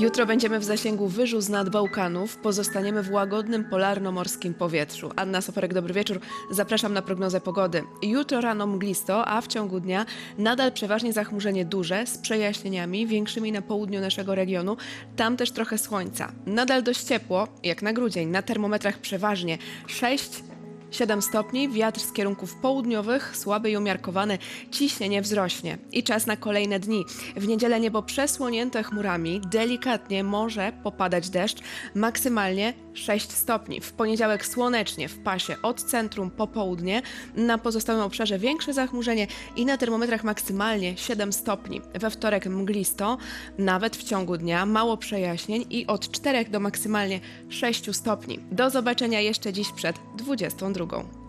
Jutro będziemy w zasięgu wyżu z nad Bałkanów. Pozostaniemy w łagodnym polarno-morskim powietrzu. Anna Soferek, dobry wieczór. Zapraszam na prognozę pogody. Jutro rano mglisto, a w ciągu dnia nadal przeważnie zachmurzenie duże z przejaśnieniami większymi na południu naszego regionu. Tam też trochę słońca. Nadal dość ciepło, jak na grudzień. Na termometrach przeważnie 6 7 stopni, wiatr z kierunków południowych, słaby i umiarkowany, ciśnienie wzrośnie. I czas na kolejne dni. W niedzielę niebo przesłonięte chmurami, delikatnie może popadać deszcz, maksymalnie 6 stopni. W poniedziałek słonecznie w pasie od centrum po południe, na pozostałym obszarze większe zachmurzenie i na termometrach maksymalnie 7 stopni. We wtorek mglisto, nawet w ciągu dnia, mało przejaśnień i od 4 do maksymalnie 6 stopni. Do zobaczenia jeszcze dziś przed 22. drugą.